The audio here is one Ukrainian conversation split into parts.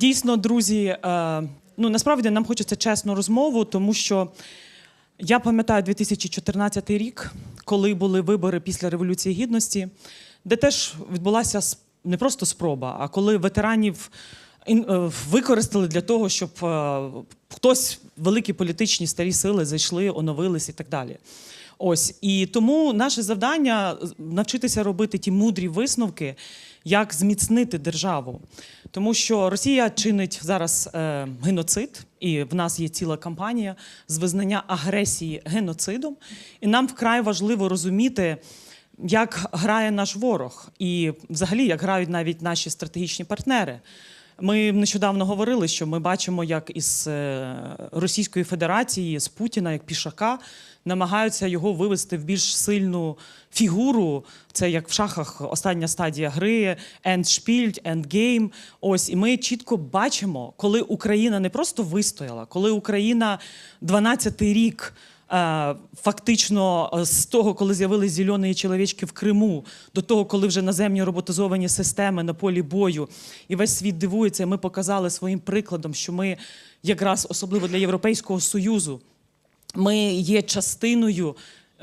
Дійсно, друзі, е, ну насправді нам хочеться чесну розмову, тому що я пам'ятаю 2014 рік, коли були вибори після Революції Гідності, де теж відбулася не просто спроба, а коли ветеранів е, використали для того, щоб е, хтось, великі політичні старі сили зайшли, оновились і так далі. Ось і тому наше завдання навчитися робити ті мудрі висновки, як зміцнити державу. Тому що Росія чинить зараз е, геноцид, і в нас є ціла кампанія з визнання агресії геноцидом. І нам вкрай важливо розуміти, як грає наш ворог, і взагалі як грають навіть наші стратегічні партнери. Ми нещодавно говорили, що ми бачимо, як із е, Російської Федерації, з Путіна, як пішака, намагаються його вивести в більш сильну фігуру. Це як в шахах остання стадія гри, ендшпільд, ендгейм. Ось і ми чітко бачимо, коли Україна не просто вистояла, коли Україна 12-й рік. е, Фактично, е, з того, коли з'явились зелені чоловічки в Криму, до того, коли вже наземні роботизовані системи на полі бою, і весь світ дивується, ми показали своїм прикладом, що ми якраз особливо для Європейського союзу, ми є частиною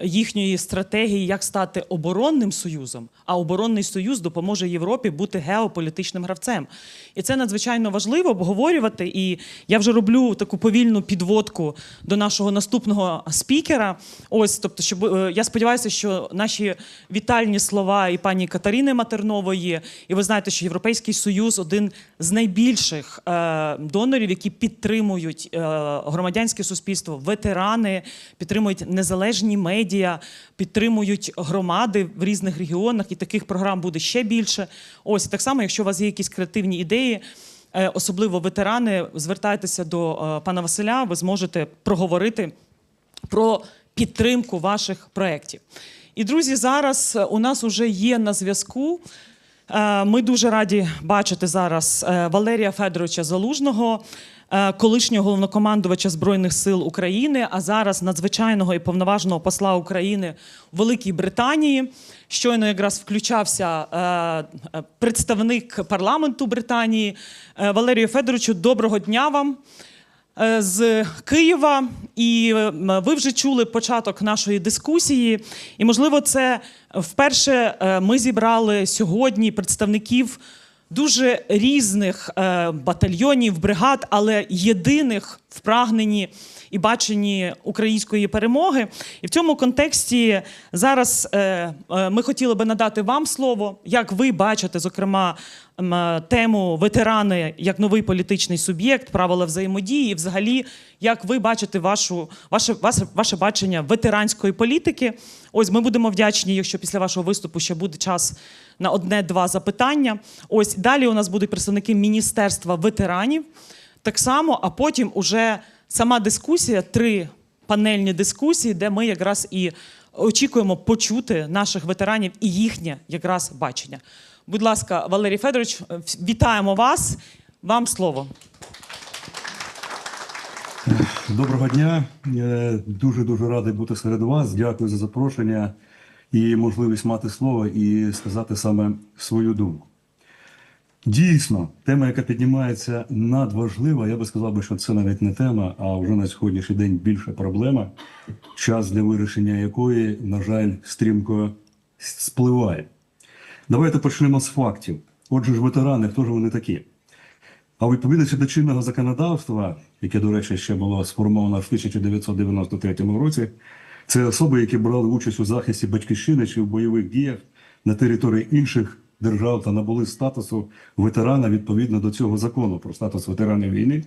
їхньої стратегії, як стати оборонним союзом, а оборонний союз допоможе Європі бути геополітичним гравцем. І це надзвичайно важливо обговорювати. І я вже роблю таку повільну підводку до нашого наступного спікера. Ось, тобто, щоб е, я сподіваюся, що наші вітальні слова і пані Катерини Матернової, і ви знаєте, що Європейський Союз один з найбільших е, донорів, які підтримують е, громадянське суспільство, ветерани, підтримують незалежні медіа, підтримують громади в різних регіонах, і таких програм буде ще більше. Ось так само, якщо у вас є якісь креативні ідеї. е, Особливо ветерани, звертайтеся до е, пана Василя, ви зможете проговорити про підтримку ваших проєктів. І друзі, зараз у нас вже є на зв'язку. е, Ми дуже раді бачити зараз е, Валерія Федоровича Залужного, е, колишнього головнокомандувача Збройних сил України, а зараз надзвичайного і повноважного посла України у Великій Британії. Щойно якраз включався е, е, представник парламенту Британії. Е, Валерію Федоровичу, доброго дня вам е, з Києва, і е, ви вже чули початок нашої дискусії. І, можливо, це вперше е, ми зібрали сьогодні представників дуже різних е, батальйонів, бригад, але єдиних в прагненні і баченні української перемоги. І в цьому контексті зараз е, е, ми хотіли би надати вам слово, як ви бачите, зокрема, тему ветерани як новий політичний суб'єкт, правила взаємодії, і взагалі, як ви бачите вашу, ваше, ваше, ваше бачення ветеранської політики. Ось ми будемо вдячні, якщо після вашого виступу ще буде час на одне-два запитання. Ось далі у нас будуть представники Міністерства ветеранів. Так само, а потім уже сама дискусія, три панельні дискусії, де ми якраз і очікуємо почути наших ветеранів і їхнє якраз бачення. Будь ласка, Валерій Федорович, е, вітаємо вас. Вам слово. Доброго дня. Дуже дуже радий бути серед вас. Дякую за запрошення і можливість мати слово і сказати саме свою думку. Дійсно, тема, яка піднімається, надважлива. Я би сказав що це навіть не тема, а вже на сьогоднішній день більша проблема, час для вирішення якої, на жаль, стрімко спливає. Давайте почнемо з фактів. Отже ж, ветерани, хто ж вони такі? А у відповідності до чинного законодавства, яке, до речі, ще було сформовано в 1993 році, це особи, які брали участь у захисті батьківщини чи в бойових діях на території інших держав та набули статусу ветерана відповідно до цього закону про статус ветеранів війни,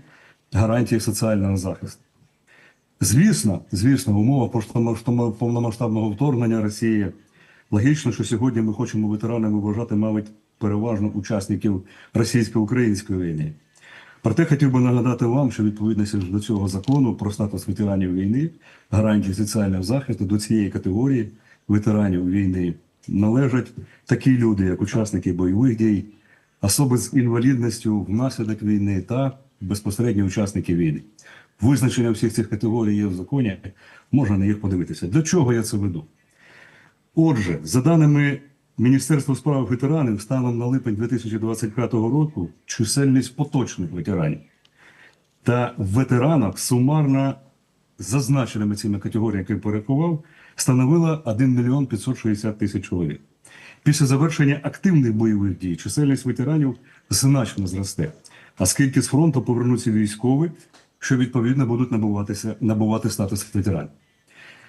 гарантії соціального захисту. Звісно, звісно, в умовах повномасштабного вторгнення Росії логічно, що сьогодні ми хочемо ветеранами вважати, мабуть, переважно учасників російсько-української війни. Проте хотів би нагадати вам, що відповідності до цього закону про статус ветеранів війни, гарантії соціального захисту до цієї категорії ветеранів війни належать такі люди, як учасники бойових дій, особи з інвалідністю внаслідок війни та безпосередні учасники війни. Визначення всіх цих категорій є в законі, можна на їх подивитися. До чого я це веду? Отже, за даними Міністерство справ ветеранів станом на липень 2025 року чисельність поточних ветеранів та ветеранок сумарно зазначеними цими категоріями, які порахував, становила 1 мільйон 560 тисяч чоловік. Після завершення активних бойових дій чисельність ветеранів значно зросте, оскільки з фронту повернуться військові, що відповідно будуть набуватися, набувати статус ветеранів.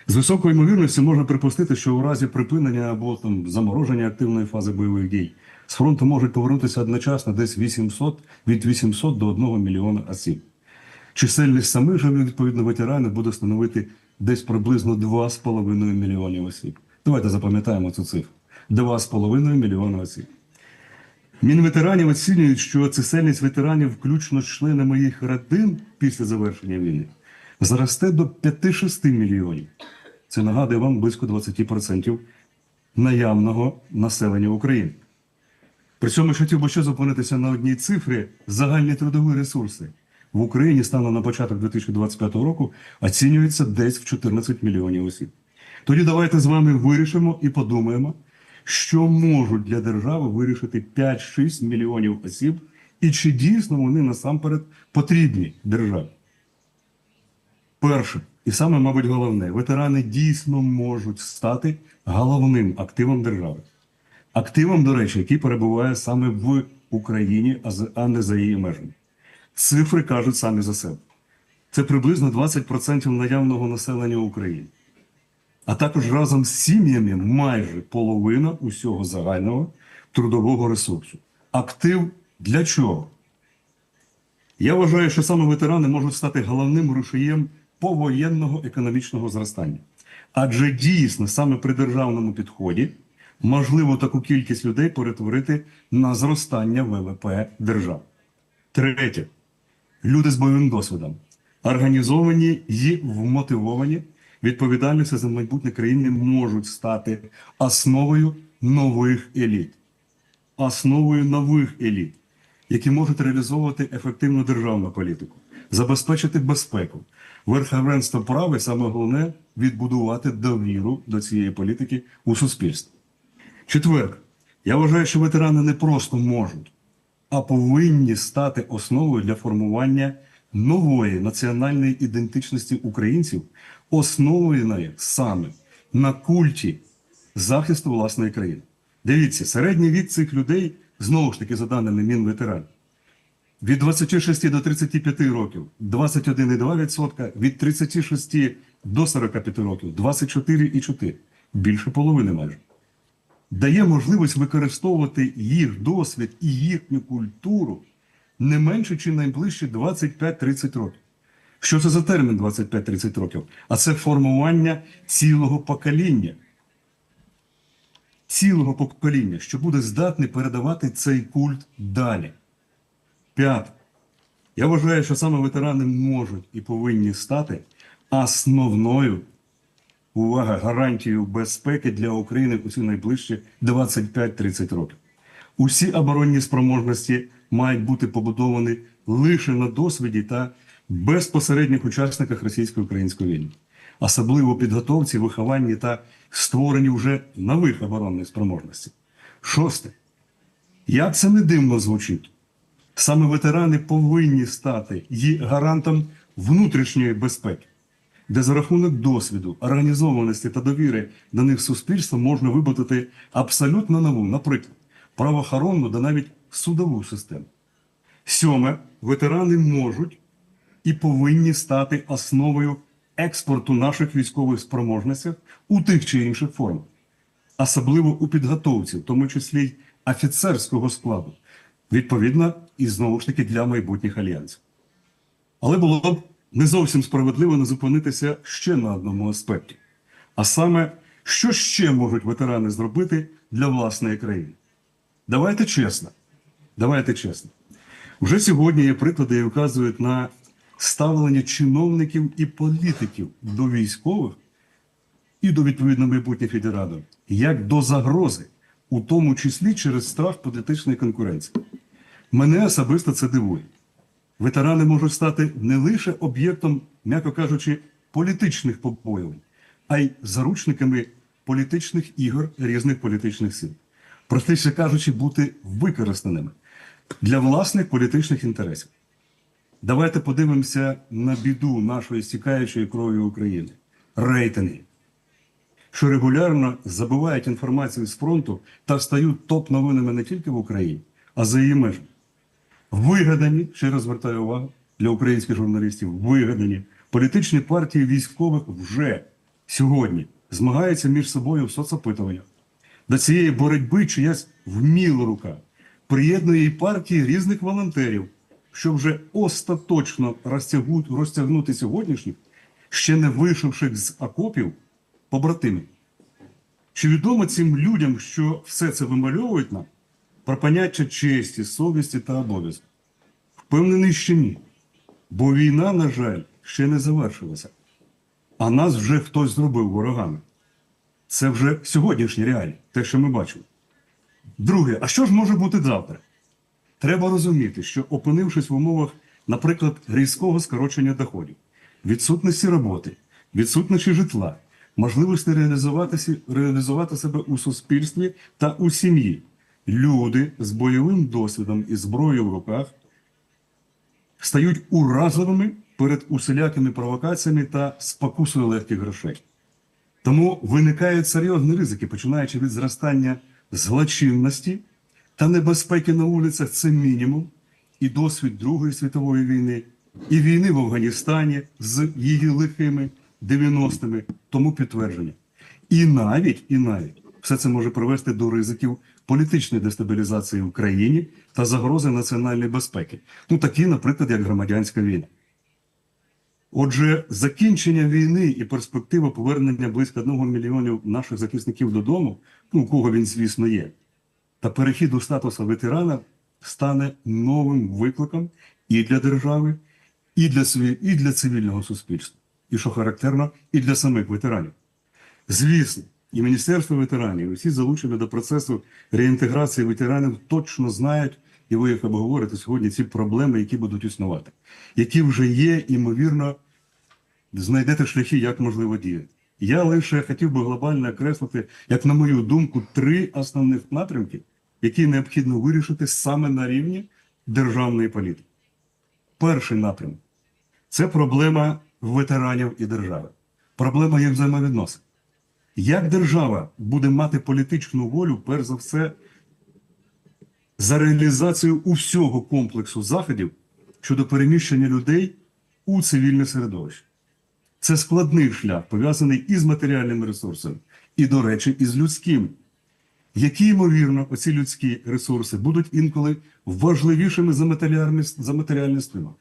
З високою ймовірністю можна припустити, що у разі припинення або там замороження активної фази бойових дій з фронту можуть повернутися одночасно десь 800, від 800 до 1 мільйона осіб. Чисельність самих же відповідно ветеранів буде становити десь приблизно 2,5 мільйонів осіб. Давайте запам'ятаємо цю цифру: 2,5 мільйона осіб. Мінветеранів оцінюють, що чисельність ветеранів, включно з членами їх родин після завершення війни, зросте до 5-6 мільйонів. Це нагадує вам близько 20% наявного населення України. При цьому ж хотів би ще зупинитися на одній цифрі загальні трудові ресурси. В Україні станом на початок 2025 року оцінюється десь в 14 мільйонів осіб. Тоді давайте з вами вирішимо і подумаємо, що можуть для держави вирішити 5-6 мільйонів осіб, і чи дійсно вони насамперед потрібні державі. Перше, і саме, мабуть, головне, ветерани дійсно можуть стати головним активом держави. Активом, до речі, який перебуває саме в Україні, а не за її межами. Цифри кажуть самі за себе. Це приблизно 20% наявного населення України. А також разом з сім'ями майже половина усього загального трудового ресурсу. Актив для чого? Я вважаю, що саме ветерани можуть стати головним рушієм повоєнного економічного зростання. Адже дійсно саме при державному підході можливо таку кількість людей перетворити на зростання ВВП держави. Третє. Люди з бойовим досвідом, організовані і вмотивовані, відповідальності за майбутнє країни можуть стати основою нових еліт основою нових еліт, які можуть реалізовувати ефективну державну політику, забезпечити безпеку, верховенство права і саме головне відбудувати довіру до цієї політики у суспільстві. Четверте, я вважаю, що ветерани не просто можуть, а повинні стати основою для формування нової національної ідентичності українців, основаної саме на культі захисту власної країни. Дивіться, середній вік цих людей, знову ж таки, за даними Мінветеранів, від 26 до 35 років 21,2%, від 36 до 45 років 24,4%. Більше половини майже. Дає можливість використовувати їх досвід і їхню культуру не менше чи найближче 25-30 років. Що це за термін 25-30 років? А це формування цілого покоління цілого покоління, що буде здатний передавати цей культ далі. П'яте. Я вважаю, що саме ветерани можуть і повинні стати основною увага, гарантією безпеки для України у ці найближчі 25-30 років. Усі оборонні спроможності мають бути побудовані лише на досвіді та безпосередніх учасниках російсько-української війни, особливо підготовці, вихованні та створенні вже нових оборонних спроможностей. Шосте. Як це не дивно звучить, саме ветерани повинні стати і гарантом внутрішньої безпеки, де за рахунок досвіду, організованості та довіри до них суспільства можна вибудувати абсолютно нову, наприклад, правоохоронну та навіть судову систему. Сьоме, ветерани можуть і повинні стати основою експорту наших військових спроможностей у тих чи інших формах, особливо у підготовці, в тому числі й офіцерського складу, відповідно, і знову ж таки для майбутніх альянсів. Але було б не зовсім справедливо не зупинитися ще на одному аспекті. А саме, що ще можуть ветерани зробити для власної країни? Давайте чесно. Давайте чесно. Вже сьогодні є приклади, які вказують на ставлення чиновників і політиків до військових і до відповідно майбутніх ветеранів, як до загрози, у тому числі через страх політичної конкуренції. Мене особисто це дивує. Ветерани можуть стати не лише об'єктом, м'яко кажучи, політичних побоювань, а й заручниками політичних ігор різних політичних сил. простіше кажучи, бути використаними для власних політичних інтересів. Давайте подивимося на біду нашої стікаючої кров'ю України. Рейтинги, що регулярно забувають інформацію з фронту та стають топ-новинами не тільки в Україні, а за її межами. Вигадані, ще раз звертаю увагу для українських журналістів, вигадані політичні партії військових вже сьогодні змагаються між собою в соцопитуваннях. До цієї боротьби чиясь вміла рука приєднує і партії різних волонтерів, щоб вже остаточно розтягнути, розтягнути сьогоднішніх, ще не вийшовших з окопів побратимів. Чи відомо цим людям, що все це вимальовують нам про поняття честі, совісті та обов'язку? Впевнений, що ні. Бо війна, на жаль, ще не завершилася. А нас вже хтось зробив ворогами. Це вже сьогоднішні реалії, те, що ми бачимо. Друге, а що ж може бути завтра? Треба розуміти, що опинившись в умовах, наприклад, різкого скорочення доходів, відсутності роботи, відсутності житла, можливості реалізуватися, реалізувати себе у суспільстві та у сім'ї, люди з бойовим досвідом і зброєю в руках стають уразливими перед усілякими провокаціями та спокусою легких грошей. Тому виникають серйозні ризики, починаючи від зростання злочинності та небезпеки на вулицях це мінімум, і досвід Другої світової війни, і війни в Афганістані з її лихими 90-ми, тому підтвердження. І навіть, і навіть все це може привести до ризиків політичної дестабілізації в країні та загрози національної безпеки. Ну такі, наприклад, як громадянська війна. Отже, закінчення війни і перспектива повернення близько одного мільйонів наших захисників додому, ну у кого він, звісно, є, та перехід у статусу ветерана стане новим викликом і для держави, і для, і для цивільного суспільства, і що характерно, і для самих ветеранів. Звісно, і Міністерство ветеранів, і всі залучені до процесу реінтеграції ветеранів точно знають, і ви їх обговорите сьогодні, ці проблеми, які будуть існувати, які вже є, ймовірно, знайдете шляхи, як можливо діяти. Я лише хотів би глобально окреслити, як на мою думку, три основних напрямки, які необхідно вирішити саме на рівні державної політики. Перший напрямок це проблема ветеранів і держави, проблема їх взаємовідносин. Як держава буде мати політичну волю, перш за все, за реалізацію усього комплексу заходів щодо переміщення людей у цивільне середовище? Це складний шлях, пов'язаний із матеріальними ресурсами, і, до речі, із людськими, які, ймовірно, оці людські ресурси будуть інколи важливішими за матеріальний, за матеріальний стимул.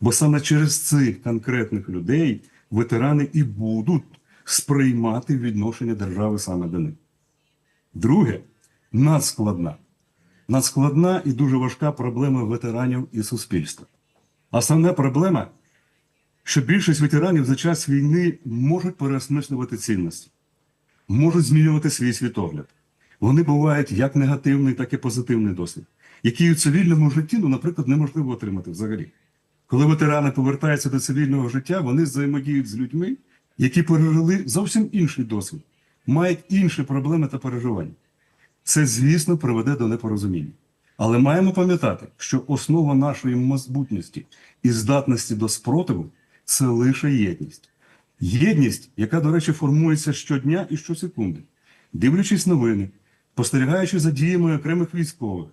Бо саме через цих конкретних людей ветерани і будуть сприймати відношення держави саме до них. Друге, надскладна. Надскладна і дуже важка проблема ветеранів і суспільства. Основна проблема що більшість ветеранів за час війни можуть переосмислювати цінності, можуть змінювати свій світогляд. Вони бувають як негативний, так і позитивний досвід, який у цивільному житті, ну, наприклад, неможливо отримати взагалі. Коли ветерани повертаються до цивільного життя, вони взаємодіють з людьми, які пережили зовсім інший досвід, мають інші проблеми та переживання. Це, звісно, приведе до непорозуміння. Але маємо пам'ятати, що основа нашої майбутності і здатності до спротиву це лише єдність. Єдність, яка, до речі, формується щодня і щосекунди, дивлячись новини, спостерігаючи за діями окремих військових,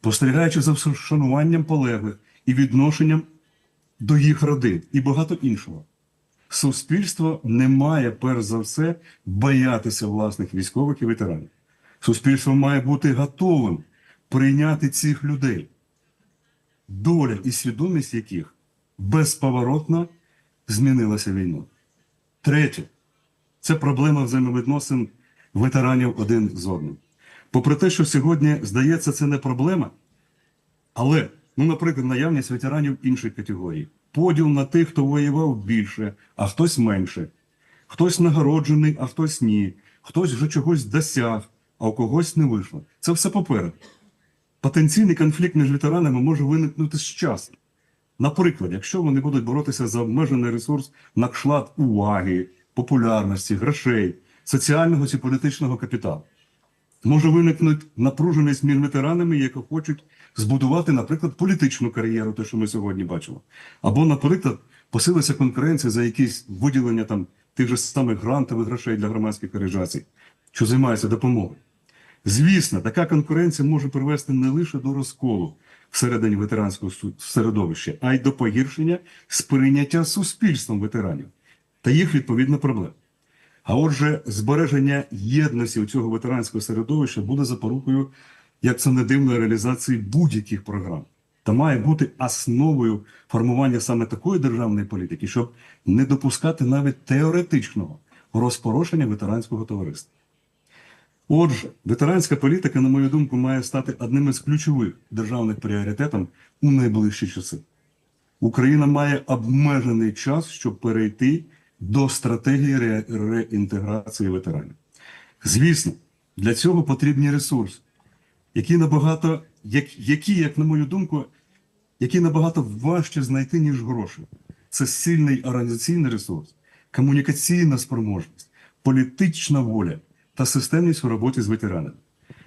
спостерігаючи за вшануванням полеглих і відношенням до їх родин і багато іншого. Суспільство не має, перш за все, боятися власних військових і ветеранів. Суспільство має бути готовим прийняти цих людей, доля і свідомість яких безповоротно змінилася війною. Третє це проблема взаємовідносин ветеранів один з одним. Попри те, що сьогодні здається, це не проблема, але, ну, наприклад, наявність ветеранів інших категорій, поділ на тих, хто воював більше, а хтось менше, хтось нагороджений, а хтось ні, хтось вже чогось досяг, а у когось не вийшло. Це все попереду. Потенційний конфлікт між ветеранами може виникнути з часом. Наприклад, якщо вони будуть боротися за обмежений ресурс на кшлад уваги, популярності, грошей, соціального чи політичного капіталу. Може виникнути напруженість між ветеранами, які хочуть збудувати, наприклад, політичну кар'єру, те, що ми сьогодні бачимо. Або, наприклад, посилиться конкуренція за якісь виділення там тих же самих грантових грошей для громадських організацій, що займаються допомогою. Звісно, така конкуренція може привести не лише до розколу всередині ветеранського середовища, а й до погіршення сприйняття суспільством ветеранів та їх відповідно проблем. А отже, збереження єдності у цього ветеранського середовища буде запорукою, як це не дивно, реалізації будь-яких програм. Та має бути основою формування саме такої державної політики, щоб не допускати навіть теоретичного розпорошення ветеранського товариства. Отже, ветеранська політика, на мою думку, має стати одним із ключових державних пріоритетів у найближчі часи. Україна має обмежений час, щоб перейти до стратегії ре- реінтеграції ветеранів. Звісно, для цього потрібні ресурси, які набагато, як, які, як на мою думку, які набагато важче знайти, ніж гроші. Це сильний організаційний ресурс, комунікаційна спроможність, політична воля та системність у роботі з ветеранами.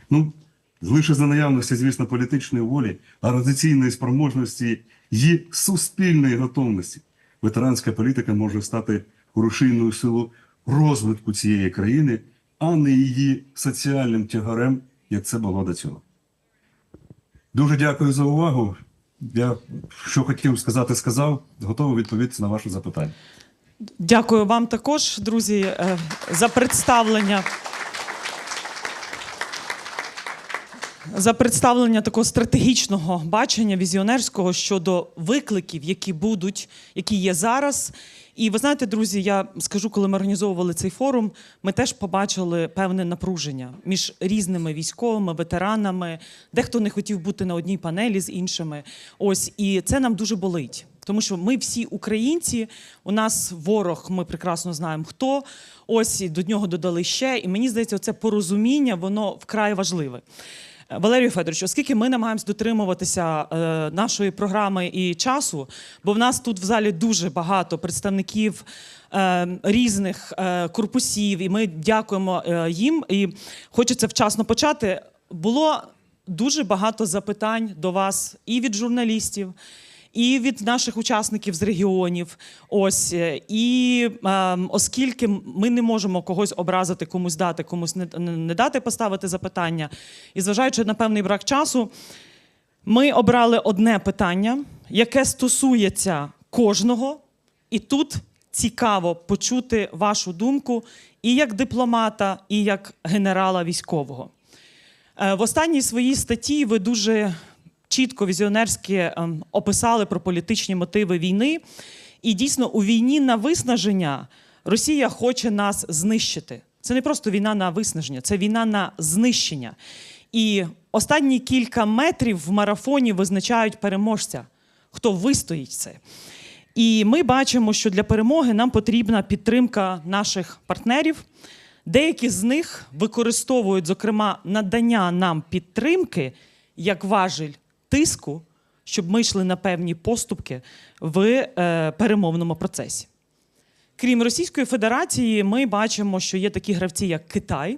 Ну, лише за наявності, звісно, політичної волі, організаційної спроможності і суспільної готовності ветеранська політика може стати рушійною силу розвитку цієї країни, а не її соціальним тягарем, як це було до цього. Дуже дякую за увагу. Я що хотів сказати, сказав, готовий відповісти на ваше запитання. Дякую вам також, друзі, е, за представлення. За представлення такого стратегічного бачення візіонерського щодо викликів, які будуть, які є зараз. І ви знаєте, друзі, я скажу, коли ми організовували цей форум, ми теж побачили певне напруження між різними військовими, ветеранами. Дехто не хотів бути на одній панелі з іншими. Ось і це нам дуже болить. Тому що ми всі українці, у нас ворог, ми прекрасно знаємо хто. Ось і до нього додали ще. І мені здається, це порозуміння, воно вкрай важливе. Е, Валерію Федоровичу, оскільки ми намагаємось дотримуватися е, нашої програми і часу, бо в нас тут в залі дуже багато представників е, різних е, корпусів, і ми дякуємо е, їм. І хочеться вчасно почати. Було дуже багато запитань до вас і від журналістів. І від наших учасників з регіонів, ось е, і е, оскільки ми не можемо когось образити, комусь дати, комусь не, не дати поставити запитання, і зважаючи на певний брак часу, ми обрали одне питання, яке стосується кожного, і тут цікаво почути вашу думку і як дипломата, і як генерала військового. Е, В останній своїй статті ви дуже чітко візіонерськи ем, описали про політичні мотиви війни. І дійсно у війні на виснаження Росія хоче нас знищити. Це не просто війна на виснаження, це війна на знищення. І останні кілька метрів в марафоні визначають переможця, хто вистоїть це. І ми бачимо, що для перемоги нам потрібна підтримка наших партнерів. Деякі з них використовують, зокрема, надання нам підтримки як важіль тиску, щоб ми йшли на певні поступки в е, перемовному процесі. Крім Російської Федерації, ми бачимо, що є такі гравці, як Китай.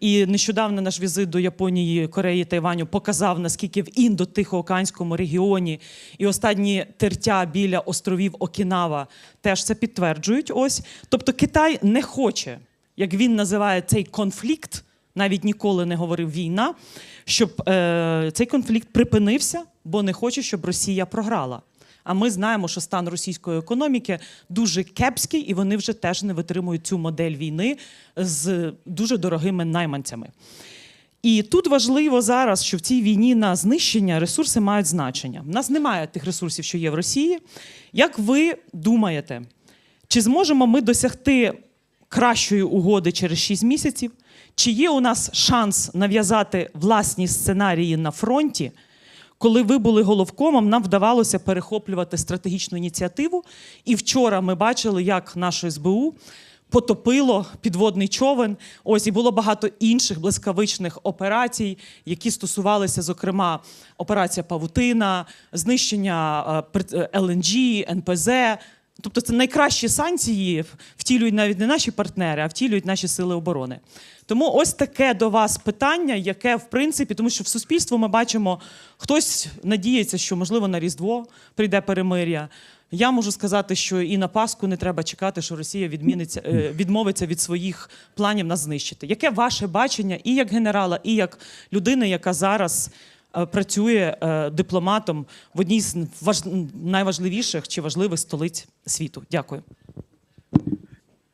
І нещодавно наш візит до Японії, Кореї Тайваню показав, наскільки в індо-тихоокеанському регіоні і останні тертя біля островів Окінава теж це підтверджують. Ось тобто Китай не хоче, як він називає цей конфлікт, навіть ніколи не говорив війна, щоб е, цей конфлікт припинився, бо не хоче, щоб Росія програла. А ми знаємо, що стан російської економіки дуже кепський, і вони вже теж не витримують цю модель війни з дуже дорогими найманцями. І тут важливо зараз, що в цій війні на знищення ресурси мають значення. У нас немає тих ресурсів, що є в Росії. Як ви думаєте, чи зможемо ми досягти кращої угоди через 6 місяців? Чи є у нас шанс нав'язати власні сценарії на фронті? Коли ви були головкомом, нам вдавалося перехоплювати стратегічну ініціативу. І вчора ми бачили, як наше СБУ потопило підводний човен. Ось і було багато інших блискавичних операцій, які стосувалися, зокрема, операція Павутина, знищення е, е, ЛНГ, НПЗ. Тобто це найкращі санкції втілюють навіть не наші партнери, а втілюють наші сили оборони. Тому ось таке до вас питання, яке в принципі, тому що в суспільстві ми бачимо, хтось надіється, що можливо на Різдво прийде перемир'я. Я можу сказати, що і на Пасху не треба чекати, що Росія відміниться, е, відмовиться від своїх планів нас знищити. Яке ваше бачення і як генерала, і як людини, яка зараз працює е, дипломатом в одній з важ- найважливіших чи важливих столиць світу? Дякую.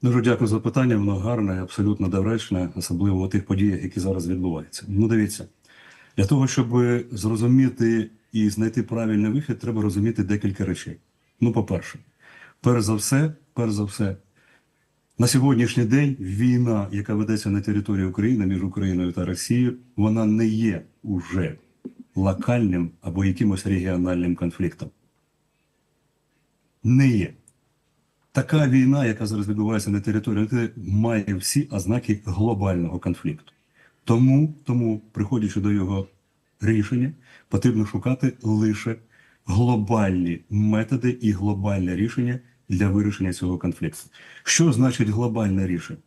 Дуже дякую за питання. Воно гарне, абсолютно доречне, особливо у тих подіях, які зараз відбуваються. Ну, дивіться, для того, щоб зрозуміти і знайти правильний вихід, треба розуміти декілька речей. Ну, по-перше, перш за все, перш за все, на сьогоднішній день війна, яка ведеться на території України між Україною та Росією, вона не є уже локальним або якимось регіональним конфліктом. Не є. Така війна, яка зараз відбувається на території, має всі ознаки глобального конфлікту. Тому, тому, приходячи до його рішення, потрібно шукати лише глобальні методи і глобальне рішення для вирішення цього конфлікту. Що значить глобальне рішення?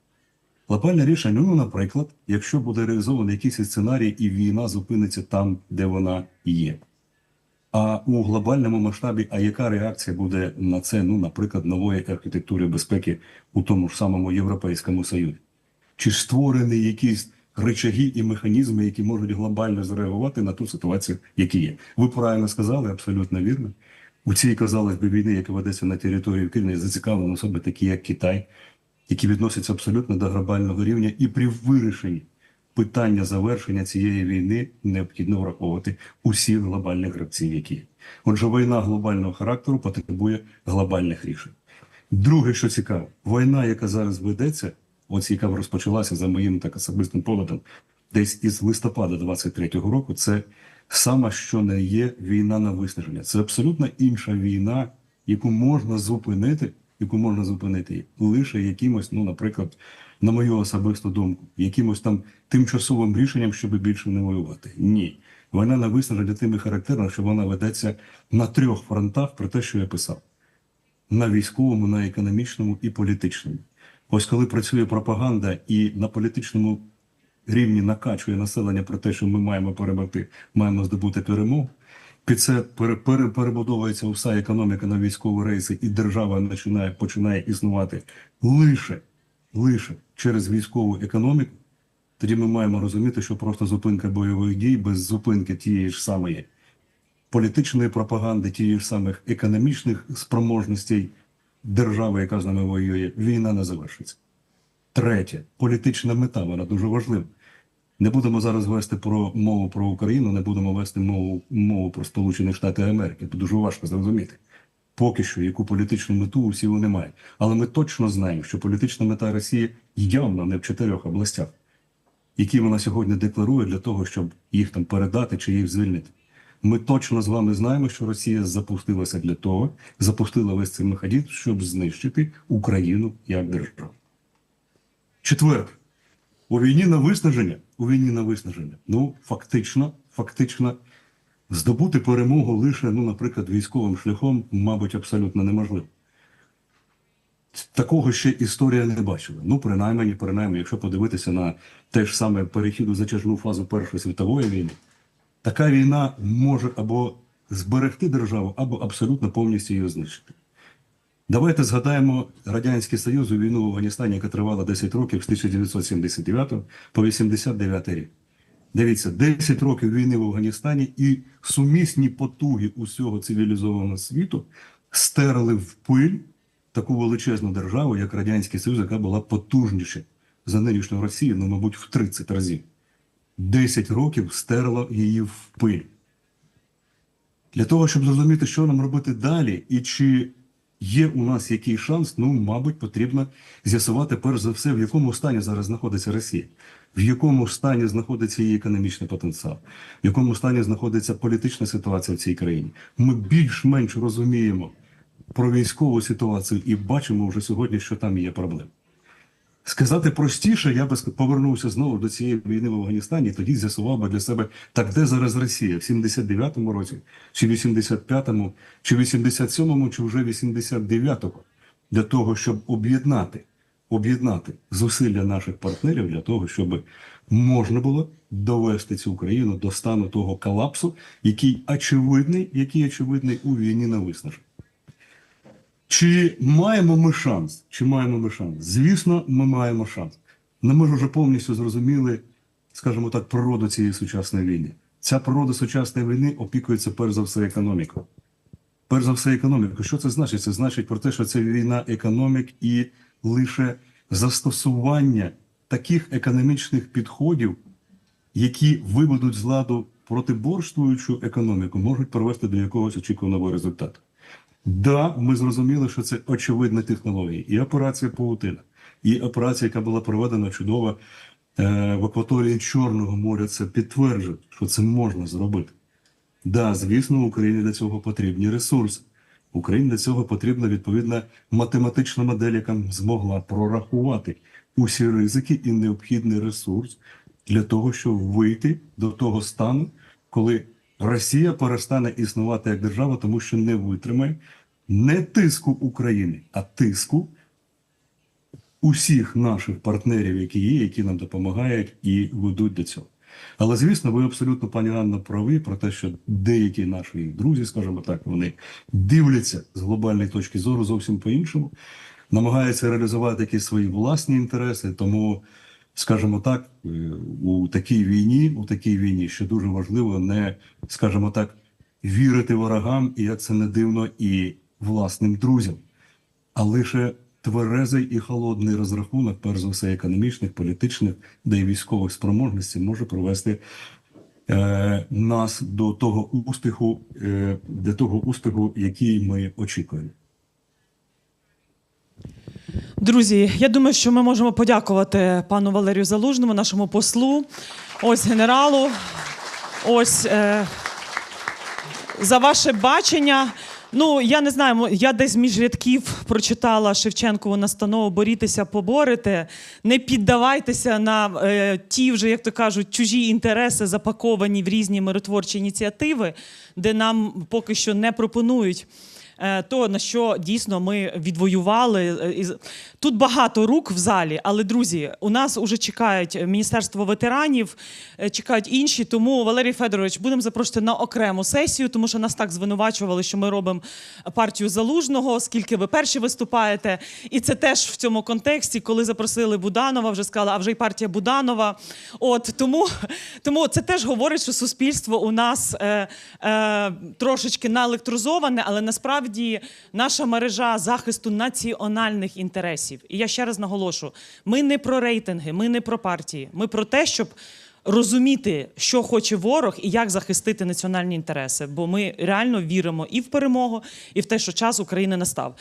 Глобальне рішення, ну, наприклад, якщо буде реалізований якийсь сценарій, і війна зупиниться там, де вона є. А у глобальному масштабі, а яка реакція буде на це, ну, наприклад, нової архітектури безпеки у тому ж самому Європейському Союзі? Чи ж створені якісь речаги і механізми, які можуть глобально зреагувати на ту ситуацію, які є? Ви правильно сказали, абсолютно вірно. У цій, казалось би, війни, яка ведеться на території України, зацікавлені особи, такі як Китай, які відносяться абсолютно до глобального рівня, і при вирішенні питання завершення цієї війни необхідно враховувати усіх глобальних гравців, які. Отже, війна глобального характеру потребує глобальних рішень. Друге, що цікаво, війна, яка зараз ведеться, ось яка розпочалася за моїм так особистим поглядом, десь із листопада 23-го року, це саме що не є війна на виснаження. Це абсолютно інша війна, яку можна зупинити, яку можна зупинити лише якимось, ну, наприклад, на мою особисту думку, якимось там тимчасовим рішенням, щоб більше не воювати. Ні. Війна на виснаження тим і характерна, що вона ведеться на трьох фронтах про те, що я писав: на військовому, на економічному і політичному. Ось коли працює пропаганда і на політичному рівні накачує населення про те, що ми маємо перемогти, маємо здобути перемогу. Під це пере- пере- перебудовується вся економіка на військові рейси, і держава починає, починає існувати лише, лише через військову економіку. Тоді ми маємо розуміти, що просто зупинка бойових дій без зупинки тієї ж самої політичної пропаганди, тієї ж самих економічних спроможностей держави, яка з нами воює, війна не завершиться. Третє, політична мета, вона дуже важлива. Не будемо зараз вести про мову про Україну, не будемо вести мову, мову про Сполучені Штати Америки. Це дуже важко зрозуміти. Поки що, яку політичну мету усі вони мають. Але ми точно знаємо, що політична мета Росії явно не в чотирьох областях, які вона сьогодні декларує для того, щоб їх там передати чи їх звільнити. Ми точно з вами знаємо, що Росія запустилася для того, запустила весь цей механізм, щоб знищити Україну як державу. Четверте. У війні на виснаження, у війні на виснаження, ну фактично, фактично, здобути перемогу лише, ну, наприклад, військовим шляхом, мабуть, абсолютно неможливо. Такого ще історія не бачила. Ну, принаймні, принаймні, якщо подивитися на те ж саме перехід у затяжну фазу Першої світової війни, така війна може або зберегти державу, або абсолютно повністю її знищити. Давайте згадаємо Радянський Союз у війну в Афганістані, яка тривала 10 років з 1979 по 89 рік. Дивіться, 10 років війни в Афганістані і сумісні потуги усього цивілізованого світу стерли в пиль таку величезну державу, як Радянський Союз, яка була потужніша за нинішню Росію, ну, мабуть, в 30 разів. 10 років стерла її в пиль. Для того, щоб зрозуміти, що нам робити далі, і чи є у нас який шанс, ну, мабуть, потрібно з'ясувати перш за все, в якому стані зараз знаходиться Росія, в якому стані знаходиться її економічний потенціал, в якому стані знаходиться політична ситуація в цій країні. Ми більш-менш розуміємо про військову ситуацію і бачимо вже сьогодні, що там є проблеми. Сказати простіше, я би повернувся знову до цієї війни в Афганістані, тоді з'ясував би для себе, так де зараз Росія? В 79-му році, чи 85-му, чи 87-му, чи вже 89-го. для того, щоб об'єднати, об'єднати зусилля наших партнерів для того, щоб можна було довести цю країну до стану того колапсу, який очевидний, який очевидний у війні на виснаження. Чи маємо ми шанс? Чи маємо ми шанс? Звісно, ми маємо шанс. Але ми ж вже повністю зрозуміли, скажімо так, природу цієї сучасної війни. Ця природа сучасної війни опікується перш за все економікою. Перш за все, економіку. Що це значить? Це значить про те, що це війна економік і лише застосування таких економічних підходів, які виведуть з ладу протиборствуючу економіку, можуть привести до якогось очікуваного результату. Да, ми зрозуміли, що це очевидні технології. І операція Паутина, і операція, яка була проведена чудово е, в акваторії Чорного моря, це підтверджує, що це можна зробити. Да, звісно, Україні для цього потрібні ресурси. Україні для цього потрібна відповідна математична модель, яка змогла прорахувати усі ризики і необхідний ресурс для того, щоб вийти до того стану, коли Росія перестане існувати як держава, тому що не витримає не тиску України, а тиску усіх наших партнерів, які є, які нам допомагають і ведуть до цього. Але звісно, ви абсолютно пані Анна праві про те, що деякі наші друзі, скажімо так, вони дивляться з глобальної точки зору зовсім по-іншому, намагаються реалізувати якісь свої власні інтереси. Тому, скажімо так, е, у такій війні, у такій війні, що дуже важливо, не скажімо так, вірити ворогам, і як це не дивно, і власним друзям, а лише тверезий і холодний розрахунок, перш за все, економічних, політичних, да й військових спроможностей може привести е, нас до того успіху, е, до того успіху, який ми очікуємо. Друзі, я думаю, що ми можемо подякувати пану Валерію Залужному, нашому послу, ось генералу, ось е, за ваше бачення. Ну, я не знаю, я десь між рядків прочитала Шевченкову настанову борітеся, поборете, не піддавайтеся на е, ті вже, як то кажуть, чужі інтереси, запаковані в різні миротворчі ініціативи, де нам поки що не пропонують то, на що дійсно ми відвоювали. Е, Тут багато рук в залі, але друзі, у нас уже чекають Міністерство ветеранів, е, чекають інші. Тому Валерій Федорович, будемо запрошувати на окрему сесію, тому що нас так звинувачували, що ми робимо партію залужного, оскільки ви перші виступаєте. І це теж в цьому контексті, коли запросили Буданова, вже сказали, а вже й партія Буданова. От тому, тому це теж говорить, що суспільство у нас е, е, трошечки наелектрозоване, але насправді наша мережа захисту національних інтересів. І я ще раз наголошу: ми не про рейтинги, ми не про партії, ми про те, щоб. Розуміти, що хоче ворог і як захистити національні інтереси, бо ми реально віримо і в перемогу, і в те, що час України настав.